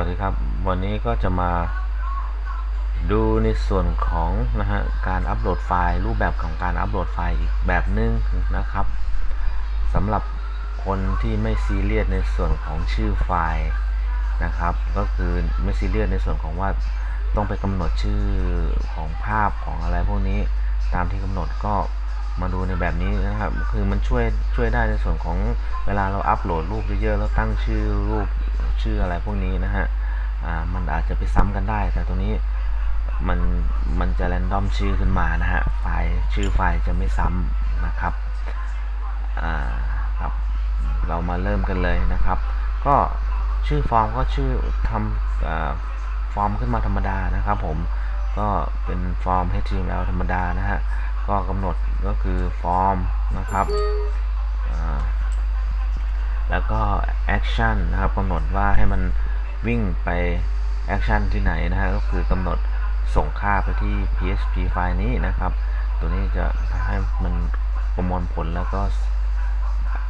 วัสดีครับ วันนี้ก็จะมาดูในส่วนของนะฮะการอัปโหลดไฟล์ รูปแบบของการอัปโหลดไฟล์อีกแบบหนึงนะครับสำหรับคนที่ไม่ซีเรียสในส่วนของชื่อไฟล์นะครับ ก็คือไม่ซีเรียสในส่วนของว่าต้องไปกำหนดชื่อของภาพของอะไรพวกนี้ตามที่กำหนดก็มาดูในแบบนี้นะครับ คือมันช่วยช่วยได้ในส่วนของเวลาเราอัปโหลดรูปเยอะๆแล้วตั้งชื่อรูป ชื่ออะไรพวกนี้นะฮะอ่ามันอาจจะไปซ้ำกันได้ แต่ตัวนี้มันมันจะแรนดอมชื่อขึ้นมานะฮะไฟล์ชื่อไฟล์จะไม่ซ้ำนะครับอ่าครับเรามาเริ่มกันเลยนะครับ ก็ชื่อฟอร์มก็ชื่อทำอ่าฟอร์มขึ้นมาธรรมดานะครับผมก็เป็นฟอร์ม HTML ธรรมดานะฮะก็กำหนดก็คือฟอร์มนะครับอ่า แล้วก็ action นนะครับกำหนดว่าให้มันวิ่งไป action ที่ไหนนะฮะก็คือกำหนดส่งค่าไปที่ PHP ไฟล์นี้นะครับ ตัวนี้จะให้มันประมวลผลแล้วก็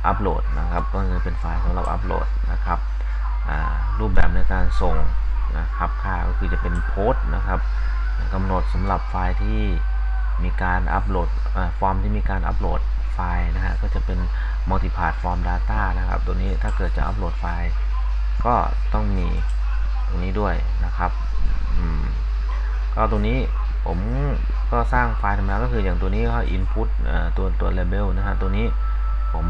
อัปโหลดนะครับ ก็คือเป็นไฟล์สำหรับอัปโหลดนะครับรูปแบบในการส่งนะครับค่าก็คือจะเป็นโพสต์นะครับกำหนดสำหรับไฟล์ที่มีการอัปโหลดฟอร์มที่มีการอัปโหลดไฟล์นะฮะก็จะเป็น multi-part form data นะครับ ตัวนี้ถ้าเกิดจะอัปโหลดไฟล์ก็ต้องมีตรงนี้ด้วยนะครับก็ตรงนี้ผมก็สร้างไฟล์ธรรมดาก็คืออย่างตัวนี้ก็ input ตัวตัว label นะฮะตัวนี้ผม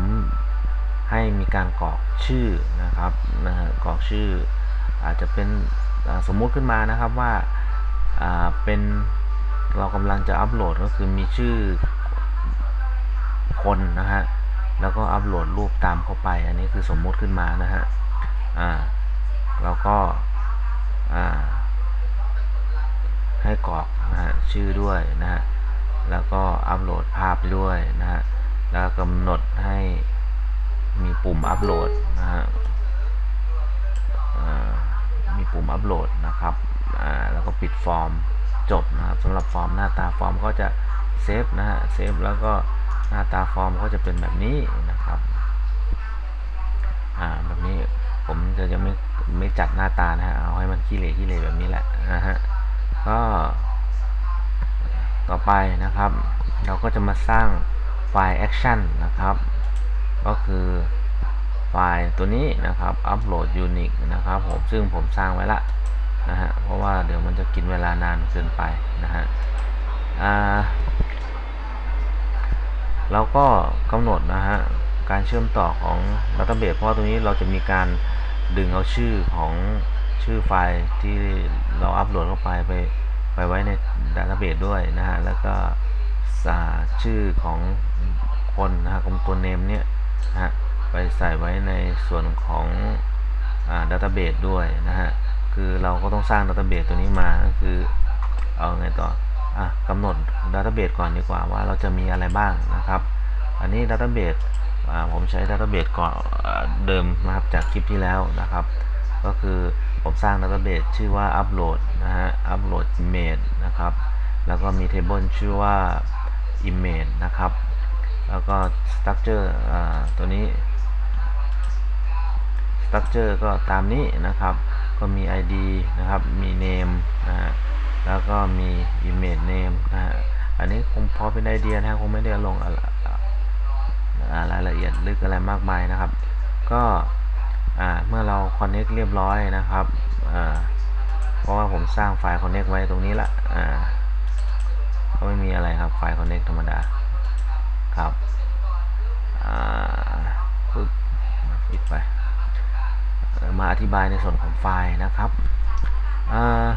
ให้มีการกรอกชื่อนะครับนะฮะกรอกชื่อ อาจจะเป็นสมมุติขึ้นมานะครับว่าอ่าเป็นเรากำลังจะอัปโหลดก็คือมีชื่อคนนะฮะ แล้วก็อัปโหลดรูปตามเข้าไป อันนี้คือสมมุติขึ้นมานะฮะ อ่า แล้วก็ อ่า ให้กรอกนะฮะชื่อด้วยนะฮะ แล้วก็อัปโหลดภาพด้วยนะฮะ แล้วกำหนดให้มีปุ่มอัปโหลดนะฮะอ่ามีปุ่มอัปโหลดนะครับ อ่า แล้วก็ปิดฟอร์มจบนะครับสำหรับฟอร์มหน้าตาฟอร์มก็จะเซฟนะฮะ เซฟแล้วก็ หน้าตาฟอร์มก็จะเป็นแบบนี้นะครับอ่าแบบนี้ผมจะยังไม่ไม่จัดหน้าตานะฮะเอาให้มันขี้เหร่ขี้เหร่แบบนี้แหละนะฮะก็ต่อไปนะครับ เราก็จะมาสร้างไฟล์ action นะครับ ก็คือไฟล์ตัวนี้นะครับ upload unique นะครับผมซึ่งผมสร้างไว้ละนะฮะเพราะว่าเดี๋ยวมันจะกินเวลานานเกินไปนะฮะอ่า เราก็กำหนดนะฮะการเชื่อมต่อของ database เพราะตรงนี้เราจะมีการดึงเอาชื่อของชื่อไฟล์ที่เราอัปโหลดเข้าไปไปไปไว้ใน database ด้วยนะฮะ แล้วก็อ่าชื่อของคนนะฮะของตัวเนมเนี่ยนะฮะ ไปใส่ไว้ในส่วนของดัตเตอร์เบสด้วยนะฮะ คือเราก็ต้องสร้างดัตเตอร์เบสตัวนี้มา ก็คือเอาไงต่อ อะกำหนดดัตเตอร์เบสก่อนดีกว่าว่าเราจะมีอะไรบ้างนะครับ อันนี้ดัตเตอร์เบสผมใช้ดัตเตอร์เบสก่อนเดิมนะครับจากคลิปที่แล้วนะครับ ก็คือผมสร้างดัตเตอร์เบสชื่อว่า upload นะฮะ upload image นะครับ แล้วก็มีเทเบิลชื่อว่า image นะครับ แล้วก็ structure อ่าตัวนี้ structure ก็ตามนี้นะครับ ก็มี id นะครับ มี name นะฮะ แล้วก็มี image name นะฮะอันนี้คงพอเป็นไอเดียนะคงไม่ได้ลงอะไรายละเอียดลึกอะไรมากมายนะครับ ก็เมื่อเรา connect เรียบร้อยนะครับเพราะว่าผมสร้างไฟล์ connect ไว้ตรงนี้ละก็ไม่มีอะไรครับไฟล์ connect ธรรมดาครับปึ๊บปิดไปมาอธิบายในส่วนของไฟล์นะครับอ่า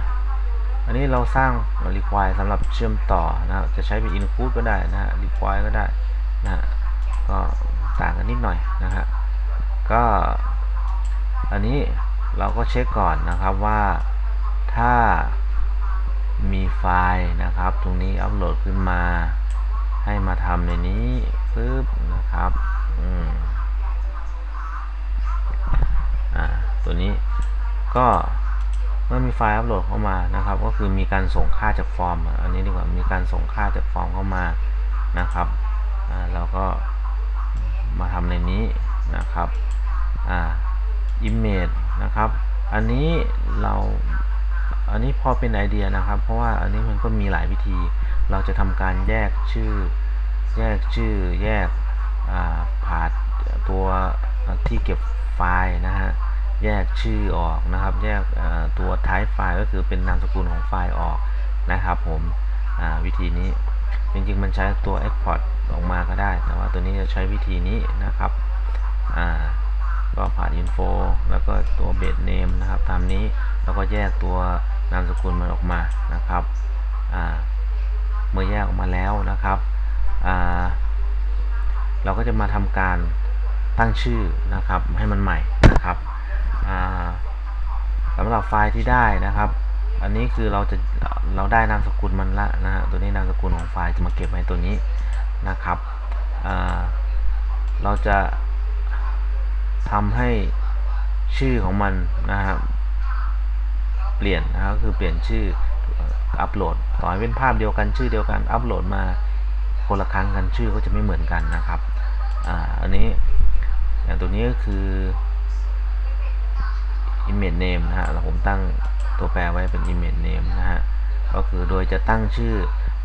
อันนี้เราสร้าง require สำหรับเชื่อมต่อนะจะใช้เป็น include ก็ได้นะฮะ require ก็ได้นะฮะก็ต่างกันนิดหน่อยนะฮะก็อันนี้เราก็เช็คก่อนนะครับว่าถ้ามีไฟล์นะครับ ตรงนี้อัปโหลดขึ้นมา ให้มาทำในนี้ปึ๊บนะครับอืมอ่าตัวนี้ก็ เมื่อมีไฟล์อัปโหลดเข้ามานะครับ ก็คือมีการส่งค่าจากฟอร์ม อันนี้ดีกว่ามีการส่งค่าจากฟอร์มเข้ามานะครับเราก็มาทำในนี้นะครับอ่า image นะครับ อันนี้เราอันนี้พอเป็นไอเดียนะครับ เพราะว่าอันนี้มันก็มีหลายวิธี เราจะทำการแยกชื่อ แยกชื่อแยกอ่าผาดตัวที่เก็บไฟล์นะฮะ แยกชื่อออกนะครับ แยกตัว type ไฟล์ก็คือเป็นนามสกุลของไฟล์ออกนะครับ ผมวิธีนี้จริงๆ มันใช้ตัว export ออกมาก็ได้ แต่ว่าตัวนี้จะใช้วิธีนี้นะครับอ่าก็ผ่าน info แล้วก็ตัว base name นะครับตามนี้แล้วก็แยกตัวนามสกุลมันออกมานะครับเมื่อแยกออกมาแล้วนะครับเราก็จะมาทำการตั้งชื่อนะครับให้มันใหม่ สำหรับไฟล์ที่ได้นะครับ อันนี้คือเราจะเราได้นามสกุลมันละนะฮะตัวนี้นามสกุลของไฟล์จะมาเก็บไว้ตัวนี้นะครับเราจะทำให้ชื่อของมันนะครับเปลี่ยนนะครับคือเปลี่ยนชื่ออัปโหลดต่อให้เป็นภาพเดียวกันชื่อเดียวกันอัปโหลดมาคนละครั้งกันชื่อก็จะไม่เหมือนกันนะครับอ่าอันนี้อย่างตัวนี้ก็คือ image name นะฮะแล้วผมตั้งตัวแปรไว้เป็น image name นะฮะก็คือโดยจะตั้งชื่อ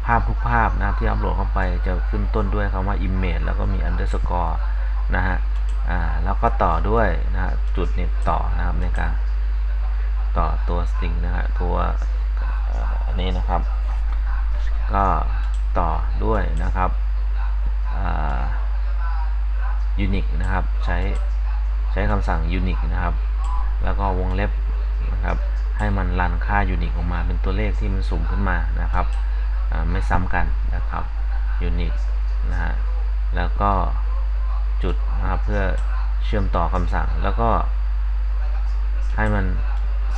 ภาพทุกภาพนะที่อัปโหลดเข้าไปจะขึ้นต้นด้วยคำว่า image แล้วก็มี underscore นะฮะอ่าแล้วก็ต่อด้วยนะฮะจุดเนี้ต่อนะครับในการต่อตัว string นะฮะตัวอันนี้นะครับ ก็ต่อด้วยนะครับอ่า unique นะครับใช้ใช้คำสั่ง unique นะครับ แล้วก็วงเล็บนะครับให้มันรันค่า unique ออกมาเป็นตัวเลขที่มันสุ่มขึ้นมานะครับไม่ซ้ำกันนะครับ unique นะฮะแล้วก็จุดนะครับเพื่อเชื่อมต่อคำสั่งแล้วก็ให้มัน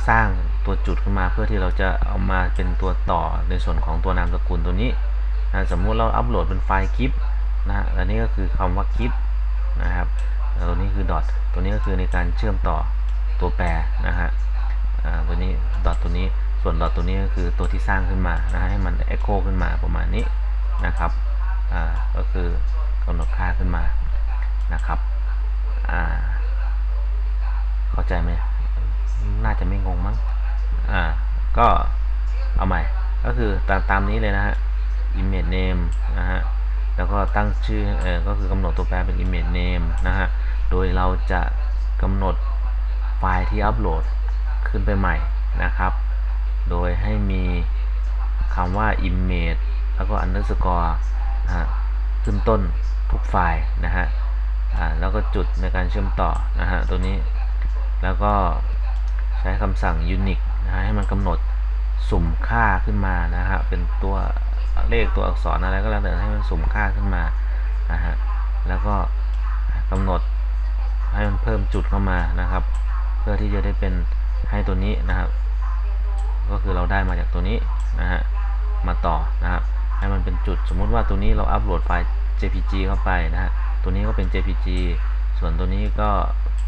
สร้างตัวจุดขึ้นมาเพื่อที่เราจะเอามาเป็นตัวต่อในส่วนของตัวนามสกุลตัวนี้นะสมมุติเราอัปโหลดเป็นไฟล์กิฟนะฮะและนี่ก็คือคำว่ากิฟนะครับตัวนี้คือดอทตัวนี้ก็คือในการเชื่อมต่อ ตัวแปรนะฮะอ่าตัวนี้ดอทตัวนี้ส่วนดอทตัวนี้ก็คือตัวที่สร้างขึ้นมานะฮะให้มัน echo ขึ้นมาประมาณนี้นะครับอ่าก็คือกำหนดค่าขึ้นมานะครับอ่าเข้าใจไหมน่าจะไม่งงมั้งอ่าก็เอาใหม่ก็คือตามตามนี้เลยนะฮะ image name นะฮะแล้วก็ตั้งชื่อเออก็คือกำหนดตัวแปรเป็น image name นะฮะ โดยเราจะกำหนด ไฟล์ที่อัปโหลดขึ้นไปใหม่นะครับ โดยให้มีคำว่า image แล้วก็ underscore นะฮะขึ้นต้นทุกไฟล์นะฮะแล้วก็จุดในการเชื่อมต่อนะฮะตัวนี้แล้วก็ใช้คำสั่ง unique นะฮะให้มันกำหนดสุ่มค่าขึ้นมานะฮะเป็นตัวเลขตัวอักษรอะไรก็แล้วแต่ให้มันสุ่มค่าขึ้นมานะฮะแล้วก็กำหนดให้มันเพิ่มจุดเข้ามานะครับ พื่อที่จะได้เป็นให้ตัวนี้นะครับ ก็คือเราได้มาจากตัวนี้นะฮะมาต่อนะครับ ให้มันเป็นจุดสมมุติว่าตัวนี้เราอัปโหลดไฟล์ JPG เข้าไปนะฮะตัวนี้ก็เป็น JPG ส่วนตัวนี้ก็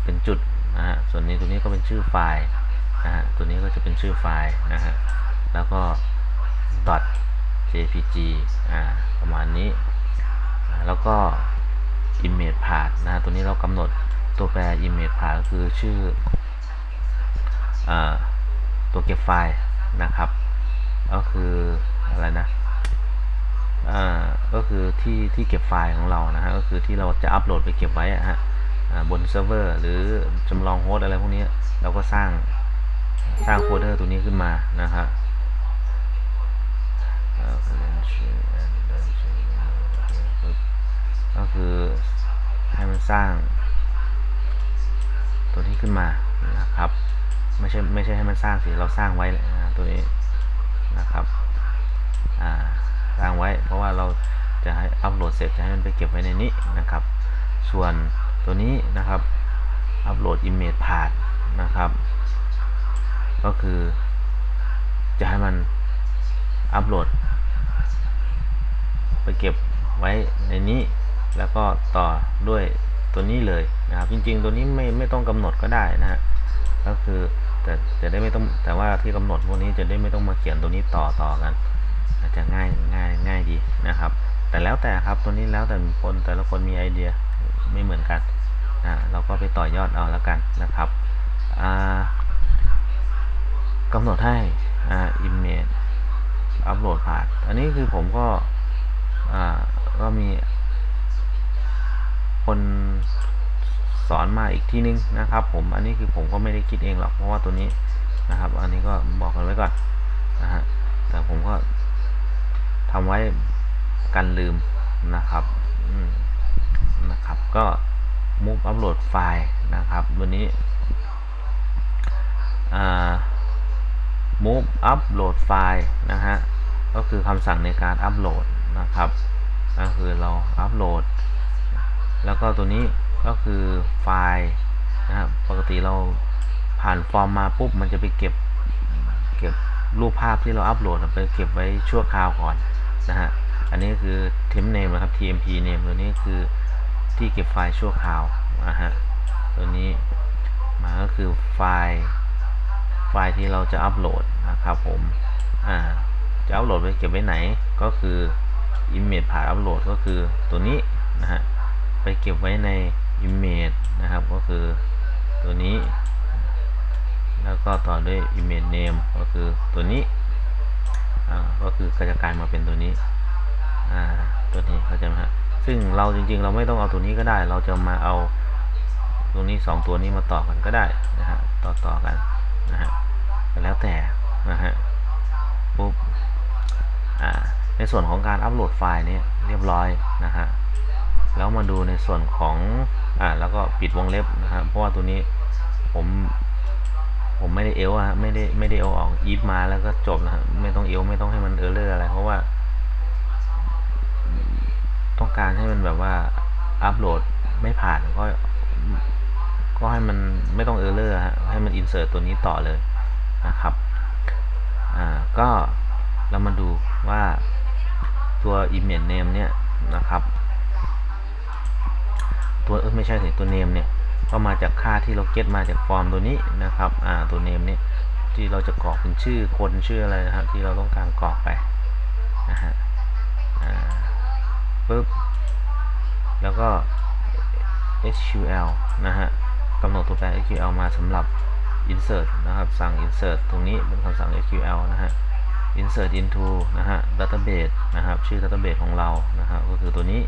เป็นจุดนะฮะส่วนนี้ตัวนี้ก็เป็นชื่อไฟล์นะฮะตัวนี้ก็จะเป็นชื่อไฟล์นะฮะแล้วก็ dot jpg อ่าประมาณนี้ แล้วก็ image path นะฮะตัวนี้เรากำหนดตัวแปร image path ก็คือชื่อ ตัวเก็บไฟล์นะครับ ก็คืออะไรนะก็คือที่ที่เก็บไฟล์ของเรานะฮะก็คือที่เราจะอัปโหลดไปเก็บไว้ฮะบนเซิร์ฟเวอร์หรือจำลองโฮสต์อะไรพวกนี้เราก็สร้างสร้างโฟลเดอร์ตัวนี้ขึ้นมานะครับก็คือให้มันสร้างตัวนี้ขึ้นมา ไม่ใช่ไม่ใช่ให้มันสร้างสิเราสร้างไว้นะตัวนี้นะครับอ่าสร้างไว้เพราะว่าเราจะให้อัปโหลดเสร็จจะให้มันไปเก็บไว้ในนี้นะครับ ส่วนตัวนี้นะครับอัปโหลด image ผ่านนะครับ ก็คือจะให้มันอัปโหลด ไปเก็บไว้ในนี้แล้วก็ต่อด้วยตัวนี้เลยนะครับ จริงๆ ตัวนี้ไม่ไม่ต้องกำหนดก็ได้นะฮะก็คือ แต่จะได้ไม่ต้องแต่ว่าที่กำหนดพวกนี้จะได้ไม่ต้องมาเขียนตัวนี้ต่อต่อกัน อาจจะง่ายง่ายง่ายดีนะครับ แต่แล้วแต่ครับตัวนี้แล้วแต่คนแต่ละคนมีไอเดียไม่เหมือนกันนะเราก็ไปต่อยอดเอาแล้วกันนะครับอ่ากำหนดให้อ่า image อัปโหลดผ่านอันนี้คือผมก็อ่าก็มีคน สอนมาอีกที่นึงนะครับ ผมอันนี้คือผมก็ไม่ได้คิดเองหรอกเพราะว่าตัวนี้นะครับ อันนี้ก็บอกกันไว้ก่อนนะฮะแต่ผมก็ทำไว้กันลืมนะครับนะครับ ก็มุกอัปโหลดไฟล์นะครับวันนี้อ่า move upload ไฟล์นะฮะก็คือคำสั่งในการอัปโหลดนะครับก็คือเราอัปโหลด แล้วก็ตัวนี้ ก็คือไฟล์นะครับปกติเราผ่านฟอร์มมาปุ๊บมันจะไปเก็บเก็บรูปภาพที่เราอัปโหลดไปเก็บไว้ชั่วคราวก่อนนะฮะอันนี้คือ temp name นะครับ tmp name ตัวนี้คือที่เก็บไฟล์ชั่วคราวนะฮะตัวนี้มาก็คือไฟล์ไฟล์ที่เราจะอัปโหลดนะครับผมอ่าจะอัปโหลดไปเก็บไว้ไหนก็คือ image ผ่านอัปโหลดก็คือตัวนี้นะฮะไปเก็บไว้ใน image นะครับก็คือตัวนี้ แล้วก็ต่อด้วย image name ก็คือตัวนี้ก็คือก็จะกลายมาเป็นตัวนี้ตัวนี้เข้าใจไหมฮะซึ่งเราจริงๆ เราไม่ต้องเอาตัวนี้ก็ได้ เราจะมาเอาตรงนี้สองตัวนี้มาต่อกันก็ได้นะฮะต่อต่อกันนะฮะแล้วแต่นะฮะปุ๊บอ่าในส่วนของการอัปโหลดไฟล์นี้เรียบร้อยนะฮะแล้วมาดูในส่วนของ อ่าแล้วก็ปิดวงเล็บนะฮะเพราะว่าตัวนี้ผมผมไม่ได้เอลอะฮะไม่ได้ไม่ได้เอาออกอีฟมาแล้วก็จบนะฮะไม่ต้องเอลไม่ต้องให้มันเออร์เลอร์อะไร เพราะว่า ต้องการให้มันแบบว่าอัปโหลดไม่ผ่านก็ ก็ให้มันไม่ต้องเออร์เลอร์ฮะให้มันอินเสิร์ตตัวนี้ต่อเลยนะครับอ่าก็เรามาดูว่าตัว image name เนี่ยนะครับ ตัวเออไม่ใช่สิตัว name เนี่ยก็มาจากค่าที่เราเก็ตมาจากฟอร์มตัวนี้นะครับอ่าตัว name เนี่ยที่เราจะกรอกเป็นชื่อคนชื่ออะไรนะครับที่เราต้องการกรอกไปนะฮะอ่าปึ๊บแล้วก็ SQL นะฮะกำหนดตัวแปร SQL มาสำหรับ insert นะครับ สั่ง insert ตรงนี้เป็นคำสั่ง SQL นะฮะ insert into นะฮะ database นะครับ ชื่อ database ของเรา นะครับ ก็คือตัวนี้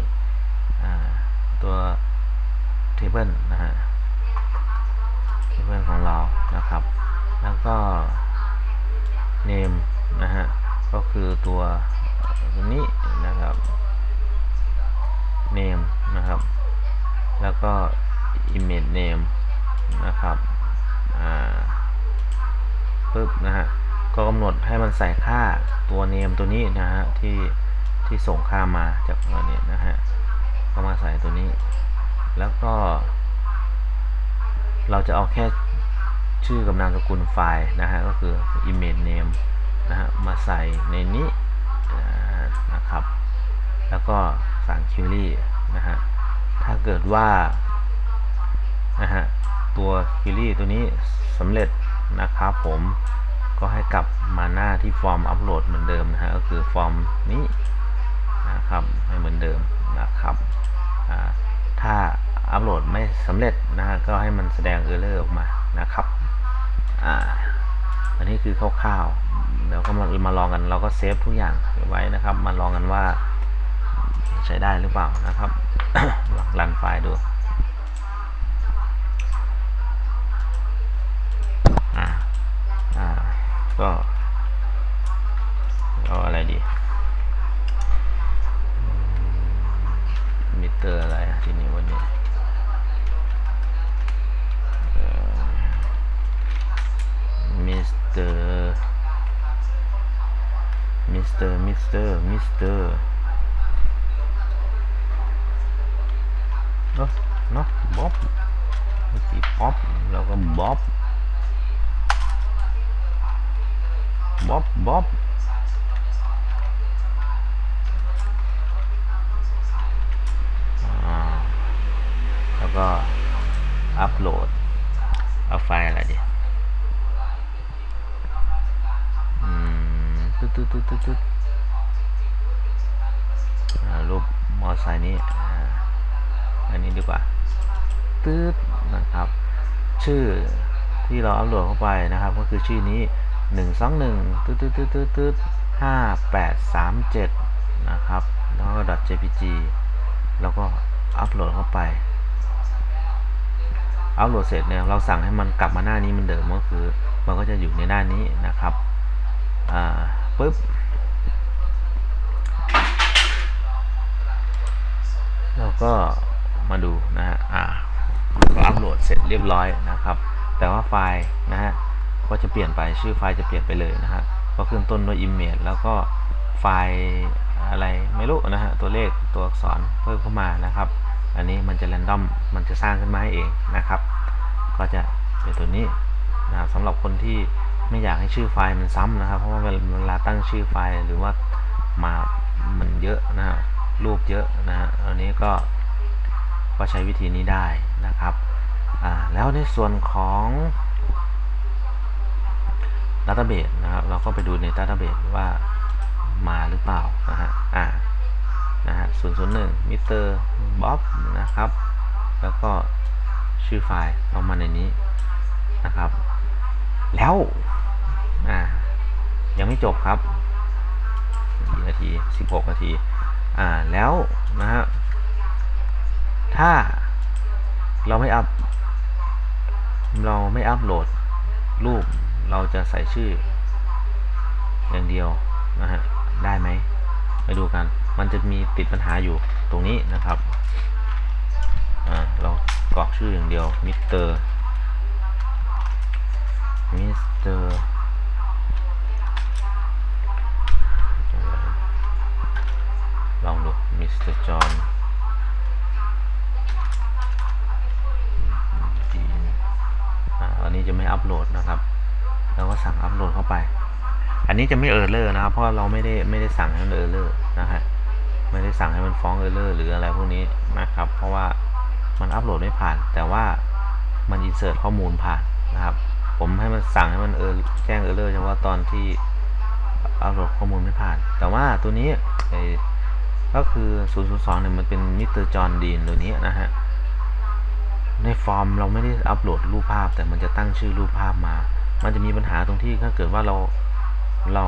ตัว อ่าตัว table นะฮะ table ของเรานะครับ แล้วก็ name นะฮะก็คือตัวตัวนี้นะครับ name นะครับ แล้วก็ image name นะครับอ่าปึ๊บนะฮะก็กำหนดให้มันใส่ค่าตัว name ตัวนี้นะฮะที่ที่ส่งค่ามาจากตัวนี้นะฮะก็มาใส่ตัวนี้ แล้วก็ เราจะเอาแค่ชื่อกับนามสกุลไฟล์นะฮะ ก็คือ image name นะฮะ มาใส่ในนี้นะครับ แล้วก็สั่ง query นะฮะ ถ้าเกิดว่า นะฮะ ตัว query ตัวนี้สำเร็จนะครับผมก็ให้กลับมาหน้าที่ฟอร์มอัปโหลดเหมือนเดิมนะฮะก็คือฟอร์มนี้นะครับให้เหมือนเดิมนะครับอ่า ถ้าอัปโหลดไม่สำเร็จนะฮะก็ให้มันแสดงเออร์เลอร์ออกมานะครับอ่าอันนี้คือคร่าวๆเดี๋ยวก็มามาลองกันเราก็เซฟทุกอย่างไว้นะครับ มาลองกันว่าใช้ได้หรือเปล่านะครับรันไฟล์ดูอ่าอ่าก็เอาอะไรดี มิเตอร์อะไรอะทีนี้วันนี้มิสเตอร์มิสเตอร์มิสเตอร์มิสเตอร์ อไซน์นี้อันนี้ดีกว่าตืดนะครับ ชื่อที่เราอัปโหลดเข้าไปนะครับ ก็คือชื่อนี้หนึ่งสองหนึ่งตืดตืดตืดตืดตืดห้าแปดสามเจ็ดนะครับแล้วก็ .jpg แล้วก็อัปโหลดเข้าไปอัปโหลดเสร็จเนี่ยเราสั่งให้มันกลับมาหน้านี้มันเดิมก็คือ มันก็จะอยู่ในหน้านี้นะครับอ่าปุ๊บ เราก็มาดูนะฮะอ่าก็อัปโหลดเสร็จเรียบร้อยนะครับ แต่ว่าไฟล์นะฮะก็จะเปลี่ยนไปชื่อไฟล์จะเปลี่ยนไปเลยนะฮะก็ขึ้นต้นด้วย image แล้วก็ไฟล์อะไรไม่รู้นะฮะตัวเลขตัวอักษรเพิ่มเข้ามานะครับ อันนี้มันจะ r รนดอมมันจะสร้างขึ้นมาให้เองนะครับ ก็จะเป็นตัวนี้นะครับสำหรับคนที่ไม่อยากให้ชื่อไฟล์มันซ้ำนะครับ เพราะว่าเวลาตั้งชื่อไฟล์หรือว่ามามันเยอะนะฮะ รูปเยอะนะฮะอันนี้ก็ก็ใช้วิธีนี้ได้นะครับอ่าแล้วในส่วนของดัตเตอร์เบสนะครับ เราก็ไปดูในดัตเตอร์เบสว่ามาหรือเปล่านะฮะอ่านะฮะศูนย์ศูนย์หนึ่งมิสเตอร์บ๊อบนะครับ แล้วก็ชื่อไฟล์เรามาในนี้นะครับ แล้วอ่ายังไม่จบครับกี่นาที 16 นาที อ่าแล้วนะฮะถ้าเราไม่อัพ เราไม่อัพโหลดรูปเราจะใส่ชื่อ อย่างเดียวนะฮะได้ไหมไปดูกัน มันจะมีติดปัญหาอยู่ตรงนี้นะครับอ่าเรากรอกชื่ออย่างเดียวมิสเตอร์มิสเตอร์ ลองดูมิสเตอร์จอห์นอันนี้จะไม่อัปโหลดนะครับ เราก็สั่งอัปโหลดเข้าไป อันนี้จะไม่เออร์เลอร์นะครับ เพราะเราไม่ได้ไม่ได้สั่งให้มันเออร์เลอร์นะฮะ ไม่ได้สั่งให้มันฟ้องเออร์เลอร์หรืออะไรพวกนี้นะครับ เพราะว่ามันอัปโหลดไม่ผ่าน แต่ว่ามันอินเสิร์ตข้อมูลผ่านนะครับ ผมให้มันสั่งให้มันเออแจ้งเออร์เลอร์เฉพาะตอนที่อัปโหลดข้อมูลไม่ผ่าน แต่ว่าตัวนี้ไอ ก็คือ 002เนี่ยมันเป็นมิสเตอร์จอห์นดีนตัวนี้นะฮะ ในฟอร์มเราไม่ได้อัปโหลดรูปภาพ แต่มันจะตั้งชื่อรูปภาพมา มันจะมีปัญหาตรงที่ถ้าเกิดว่าเราเรา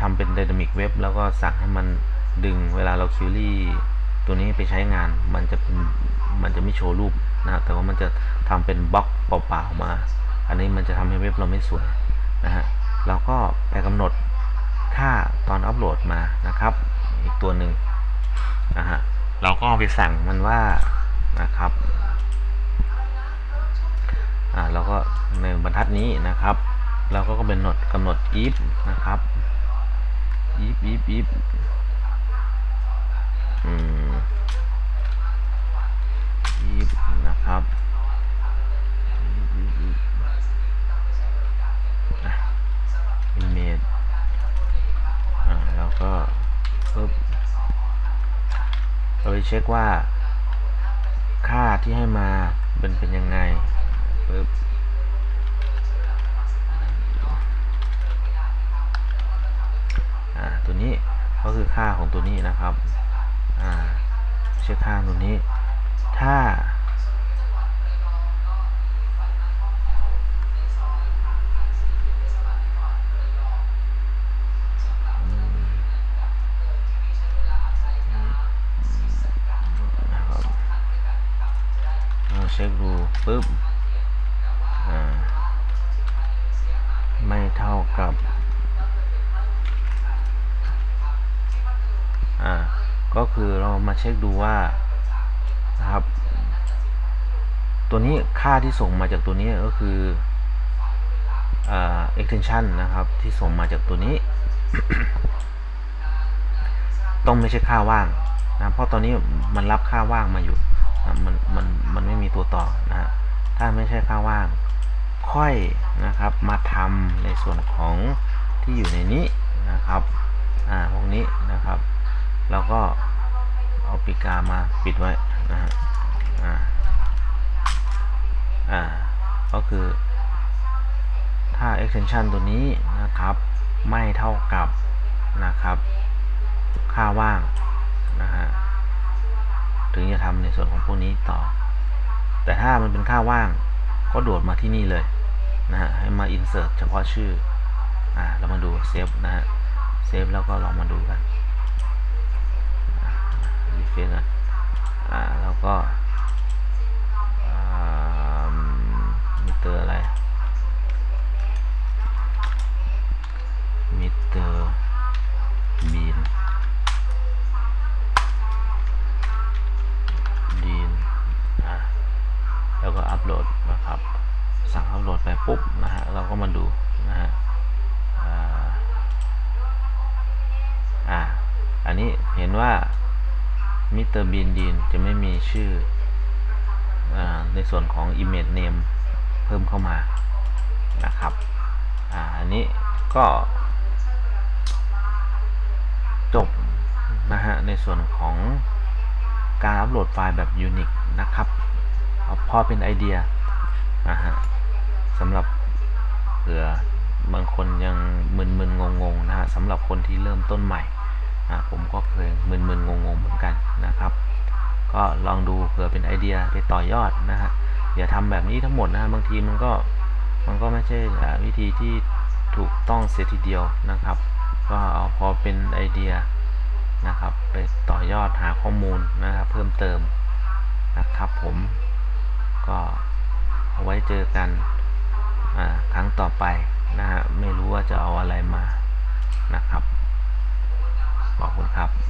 ทำเป็นไดนามิกเว็บแล้วก็สั่งให้มันดึงเวลาเราคิวรี่ตัวนี้ไปใช้งาน มันจะเป็นมันจะไม่โชว์รูปนะแต่ว่ามันจะทำเป็นบล็อกเปล่าๆมา อันนี้มันจะทำให้เว็บเราไม่สวยนะฮะเราก็ไปกำหนดค่าตอนอัปโหลดมานะครับ อีกตัวหนึ่ง นะฮะเราก็ไปสั่งมันว่านะครับอ่าเราก็ในบรรทัดนี้นะครับ เราก็เป็นหนดกำหนด if นะครับ if if if อืม if นะครับ if if if อะ image อ่าแล้วก็ปึ๊บ เช็คว่า ค่าที่ให้มาเป็นเป็นยังไงปึ๊บอ่าตัวนี้ก็คือค่าของตัวนี้นะครับ อ่า เช็คค่าตัวนี้ ถ้า เช็คดูปุ๊บไม่เท่ากับอ่าก็คือเรามาเช็คดูว่านะครับ ตัวนี้ค่าที่ส่งมาจากตัวนี้ก็คืออ่า extension นะครับที่ส่งมาจากตัวนี้ ต้องไม่ใช่ค่าว่างนะเพราะตอนนี้มันรับค่าว่างมาอยู่ มันมันมันไม่มีตัวต่อนะฮะถ้าไม่ใช่ค่าว่าง ค่อยนะครับมาทำในส่วนของที่อยู่ในนี้นะครับอ่าพวกนี้นะครับแล้วก็เอาปีกามาปิดไว้นะฮะอ่าอ่าก็คือ ถ้า extension ตัวนี้นะครับ ไม่เท่ากับนะครับ ค่าว่างนะฮะ ถึงจะทำในส่วนของพวกนี้ต่อ แต่ถ้ามันเป็นค่าว่างก็โดดมาที่นี่เลยนะฮะให้มา insert เฉพาะชื่ออ่าเรามาดูเซฟนะฮะเซฟแล้วก็ลองมาดูกันรีเฟซกันอ่าแล้วก็อ่ามิเตอร์อะไร เตอร์บีนดีนจะไม่มีชื่ออในส่วนของ Image Name เพิ่มเข้ามานะครับอ,อันนี้ก็ จบนะฮะในส่วนของการอัปโหลดไฟล์แบบ Unix นะครับเอาพอเป็นไอเดียนะฮะสำหรับเผื่อบางคนยังมึนๆงงๆนะฮะสำหรับคนที่เริ่มต้นใหม่ นะผมก็เคยมึนๆงงๆเหมือนกันนะครับ ก็ลองดูเผื่อเป็นไอเดียไปต่อยอดนะฮะอย่าทำแบบนี้ทั้งหมดนะฮะบางทีมันก็มันก็ไม่ใช่วิธีที่ถูกต้องเสียทีเดียวนะครับ ก็เอาพอเป็นไอเดียนะครับ ไปต่อยอดหาข้อมูลนะครับเพิ่มเติมนะครับผมก็เอาไว้เจอกันครั้งต่อไปนะฮะไม่รู้ว่าจะเอาอะไรมานะครับ ขอบคุณครับ